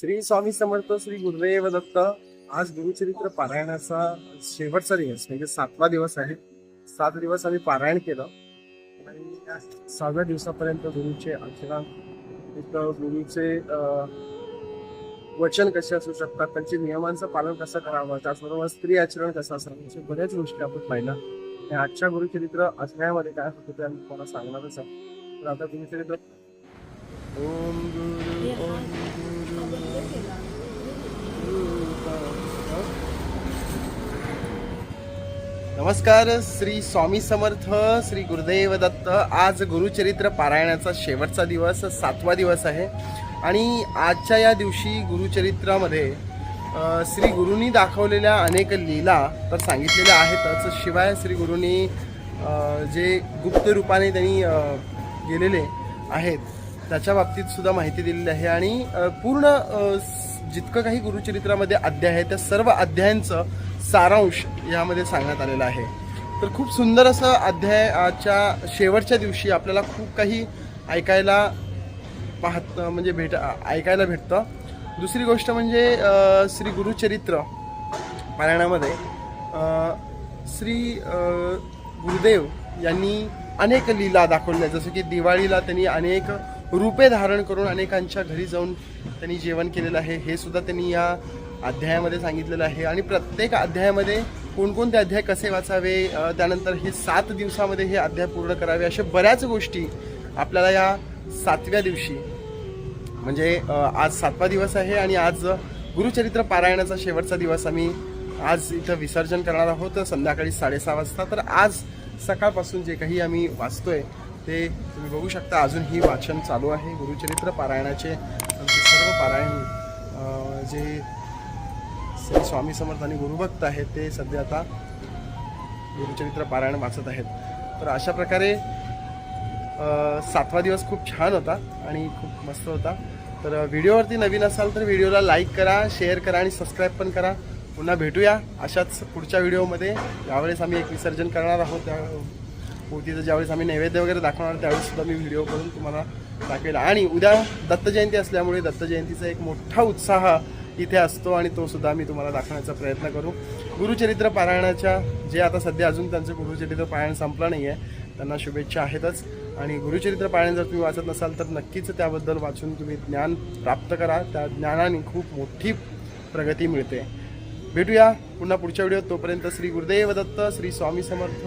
श्री स्वामी समर्थ श्री गुरुदेव दत्त. आज गुरुचरित्र पारायणाचा शेवटचा दिवस म्हणजे सातवा दिवस आहे. सात दिवस आम्ही पारायण केलं. आणि सहाव्या दिवसापर्यंत गुरुचे आचरण तिथं गुरुचे वचन कसे असू शकतात त्यांचे नियमांचं पालन कसं करावं त्याचबरोबर स्त्री आचरण कसं असावं अशा बऱ्याच गोष्टी आपण पाहिल्या. आजच्या गुरुचरित्र अध्यायामध्ये काय होतं ते आम्ही तुम्हाला सांगणारच आहे. तर आता गुरुचरित्र. ओम गुरु ओम नमस्कार श्री स्वामी समर्थ श्री गुरुदेव दत्त. आज गुरुचरित्र पारायणाचा शेवटचा दिवस सातवा दिवस आहे. आणि आजच्या या दिवशी गुरुचरित्रामध्ये श्री गुरूंनी दाखवलेल्या अनेक लीला तर सांगितलेल्या आहेतच. शिवाय श्री गुरूंनी जे गुप्त रूपाने त्यांनी गेलेले आहेत त्याच्या बाबतीत सुद्धा माहिती दिलेली आहे. आणि पूर्ण जितकं काही गुरुचरित्रामध्ये अध्याय आहे त्या सर्व अध्यायांचं सारांश यामध्ये सांगण्यात आलेलं आहे. तर खूप सुंदर असं अध्याय आजच्या शेवटच्या दिवशी आपल्याला खूप काही ऐकायला पाहत म्हणजे भेट ऐकायला भेटतं. दुसरी गोष्ट म्हणजे श्री गुरुचरित्र पारायणामध्ये श्री गुरुदेव यांनी अनेक लीला दाखवल्या. जसं की दिवाळीला त्यांनी अनेक रूपे धारण करून अनेकांच्या घरी जाऊन त्यांनी जेवण केलेलं आहे. हे सुद्धा त्यांनी या अध्यायामध्ये सांगितलेलं आहे. आणि प्रत्येक अध्यायामध्ये कोणकोणते अध्याय कसे वाचावे त्यानंतर हे सात दिवसामध्ये हे अध्याय पूर्ण करावे अशा बऱ्याच गोष्टी आपल्याला या सातव्या दिवशी म्हणजे आज सातवा दिवस आहे आणि आज गुरुचरित्र पारायणाचा शेवटचा दिवस आम्ही आज इथं विसर्जन करणार आहोत. संध्याकाळी साडेसहा वाजता. तर आज सकाळपासून जे काही आम्ही वाचतोय ते तुम्ही बघू शकता अजूनही वाचन चालू आहे. गुरुचरित्र पारायणाचे आमचे सर्व पारायण जे श्री स्वामी समर्थ आणि गुरुभक्त आहेत ते सध्या आता गुरुचरित्र पारायण वाचत आहेत. तर अशा प्रकारे सातवा दिवस खूप छान होता आणि खूप मस्त होता. तर व्हिडिओवरती नवीन असाल तर व्हिडिओला लाईक करा शेअर करा आणि सबस्क्राईब पण करा. पुन्हा भेटूया. अशाच पुढच्या व्हिडिओमध्ये. यावेळेस आम्ही एक विसर्जन करणार आहोत. त्या मूर्तीचं ज्यावेळेस आम्ही नैवेद्य वगैरे दाखवणार त्यावेळेस सुद्धा मी व्हिडिओ करून तुम्हाला दाखवेल. आणि उद्या दत्त जयंती असल्यामुळे दत्त जयंतीचा एक मोठा उत्साह इथे असतो आणि तो सुद्धा मी तुम्हाला दाखवण्याचा प्रयत्न करू. गुरुचरित्र पारायणाच्या जे आता सध्या अजून त्यांचं गुरुचरित्र पारायण संपलं नाही आहे त्यांना शुभेच्छा आहेतच. आणि गुरुचरित्र पारायण जर तुम्ही वाचत नसाल तर नक्कीच त्याबद्दल वाचून तुम्ही ज्ञान प्राप्त करा. त्या ज्ञानाने खूप मोठी प्रगती मिळते. भेटूया पुन्हा पुढच्या व्हिडिओत तोपर्यंत श्री गुरुदेव दत्त श्री स्वामी समर्थ.